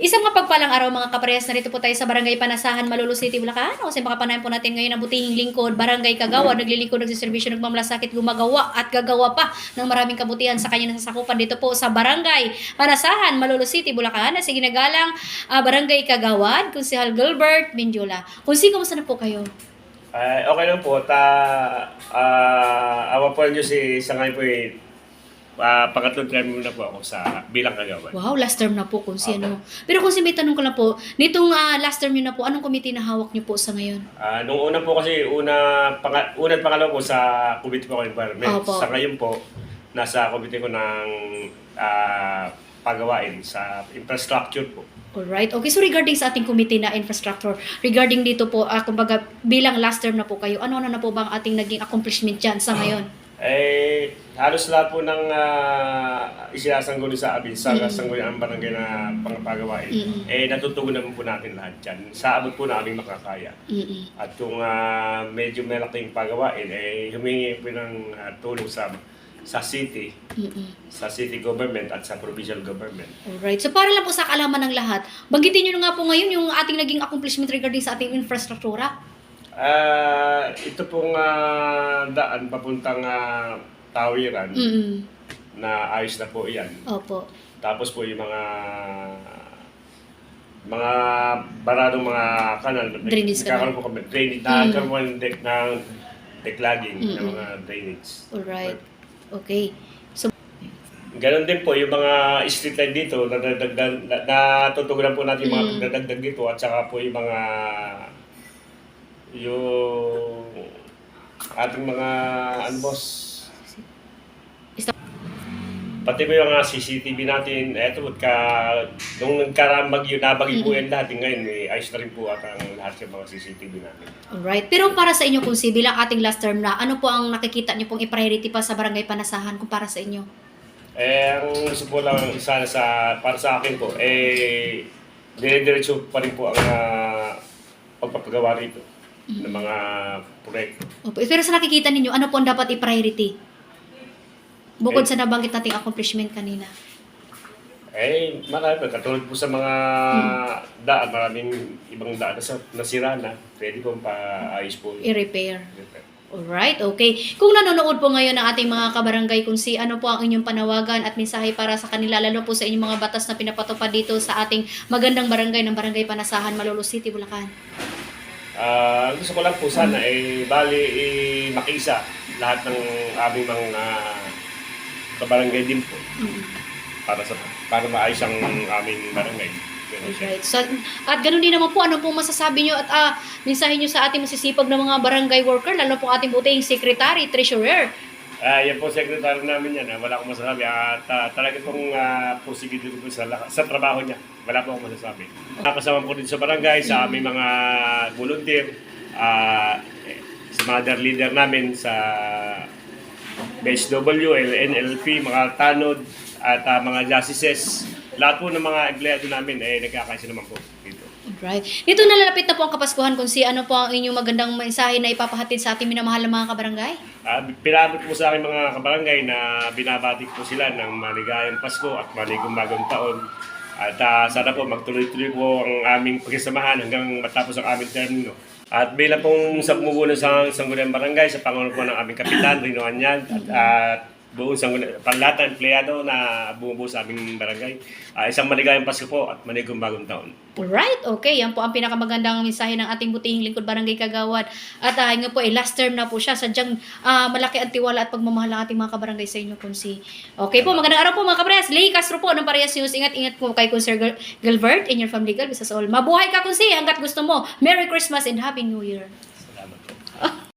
Isang mapagpalang araw mga kaparehas, narito po tayo sa Barangay Panasahan, Malolo City, Bulacan. Kasi makapanayan po natin ngayon ang butihing lingkod, Barangay Kagawa, naglilingkod, nagsiservisyo, nagmamalasakit, gumagawa at gagawa pa ng maraming kabutihan sa kanyang nasasakupan dito po sa Barangay Panasahan, Malolo City, Bulacan. Sa ginagalang ah, Barangay Kagawad, Kunsihal Gilbert Mindula. Kunsi, kumusta na po kayo? Ay, okay lang po. Ta, ah awa po nyo si sa ngayon po eh, uh, pangatlong term na po ako sa bilang kagawan. Wow, last term na po, Kunsi. Okay. Ano? Pero Kunsi, may tanong ko lang po, nitong ah, last term nyo na po, anong committee na hawak nyo po sa ngayon? Ah, nung una po kasi, una, pang, una at pangalawa po sa Committee po Environment. Opo. Sa ngayon po, nasa committee ko ng ah, pagawain sa infrastructure po. Alright. Okay, so regarding sa ating committee na infrastructure, regarding dito po, ah, kumbaga bilang last term na po kayo, ano-ano na po ba ang ating naging accomplishment dyan sa ngayon? Eh, halos lahat po ng uh, isinasangguni sa amin, sa Mm. sangguni ang barangay na pangpagawain, Mm-mm. eh natutugon naman po natin lahat dyan. Sa abot po na aming makakaya. Mm-mm. At kung ah, medyo malaking pagawain, eh humingi po ng ah, tulong sa sa city, Mm-mm. sa city government at sa provincial government. Alright. So para lang po sa kaalaman ng lahat, banggitin nyo na nga po ngayon yung ating naging accomplishment regarding sa ating infrastruktura. Ah, ito pong ah, daan papuntang ah, tawiran Mm-mm. na ayos na po iyan. Opo. Tapos po yung mga mga baradong mga kanal. Drainage canal. po kami. Drainage. Mm. Nagkakaroon po ng deck ng declogging ng Mm-mm. mga drainage. Alright. Okay. So, Ganon din po yung mga street light dito na nadagdag na, natutugunan po natin yung mga Mm. dito at saka po yung mga yung ating mga ano boss pati po yung mga CCTV natin eto ka nung nagkaraan bagyo nabagi po Mm. yan lahat ngayon eh, ayos na rin po at ang lahat ng mga CCTV natin alright. Pero para sa inyo, kung si bilang ating last term na, ano po ang nakikita nyo pong i-priority pa sa barangay panasahan kung para sa inyo? Eh, ang gusto po lang sana sa, para sa akin po, eh, dire-diretso pa rin po ang ah, pagpapagawa rito ng mga proyekto. Opo. Eh, Pero sa nakikita ninyo, ano po ang dapat i-priority? Bukod Eh, sa nabanggit nating accomplishment kanina. Eh, marami pa. Katulad po sa mga daan, maraming ibang daan na sa- nasira na. Pwede po paayos po. I-repair. Alright, okay. Kung nanonood po ngayon ng ating mga kabarangay kung si ano po ang inyong panawagan at mensahe para sa kanila, lalo po sa inyong mga batas na pinapatupad dito sa ating magandang barangay ng Barangay Panasahan, Malolo City, Bulacan. Ah, gusto ko lang po sana, eh, bali, eh, makiisa lahat ng aming mga kabarangay din po para sa para maayos ang aming barangay. Alright. So, at ganun din naman po, ano po masasabi nyo at ah, mensahe nyo sa ating masisipag na mga barangay worker, lalo po ating butihing secretary, treasurer. Ah, yan po secretary namin yan. ah. Wala akong masasabi. At ah, talaga pong uh, pusigid po sa, sa trabaho niya. Wala po akong masasabi. Nakasama po din sa barangay, sa aming mga volunteer, eh, sa mga leader namin sa BSW, NLP, mga tanod, at ah, mga justices. Lahat po ng mga empleyado namin eh nagkakaisa naman po dito. Alright. Dito nalalapit na po ang Kapaskuhan kung si ano po ang inyong magandang mensahe na ipapahatid sa ating minamahal na mga kabarangay. Uh, pinabot po sa aking mga kabarangay na binabati po sila ng maligayang Pasko at maligong bagong taon. At ah, sana po magtuloy-tuloy po ang aming pagsasamahan hanggang matapos ang aming termino. At bilang pong sa bumubuno sa Sangguniang Barangay, sa pangulo po ng aming kapitan, Rino Anyan, at, at buong sangguniang, lahat ng empleyado na bumubuo sa aming barangay. Ah, isang maligayang Pasko po at maligong bagong taon. Alright, okay. Yan po ang pinakamagandang mensahe ng ating butihing lingkod barangay Kagawad. At uh, nga po, eh, last term na po siya. Sadyang ah, malaki ang tiwala at pagmamahal ng ating mga kabarangay sa inyo, Kunsi. Okay po, magandang araw po mga kabrayas. Lay Castro po ng Parehas News. Ingat-ingat po kay Kunsir Gil- Gilbert and your family. Bisa sa all. Mabuhay ka, Kunsi, hanggat gusto mo. Merry Christmas and Happy New Year.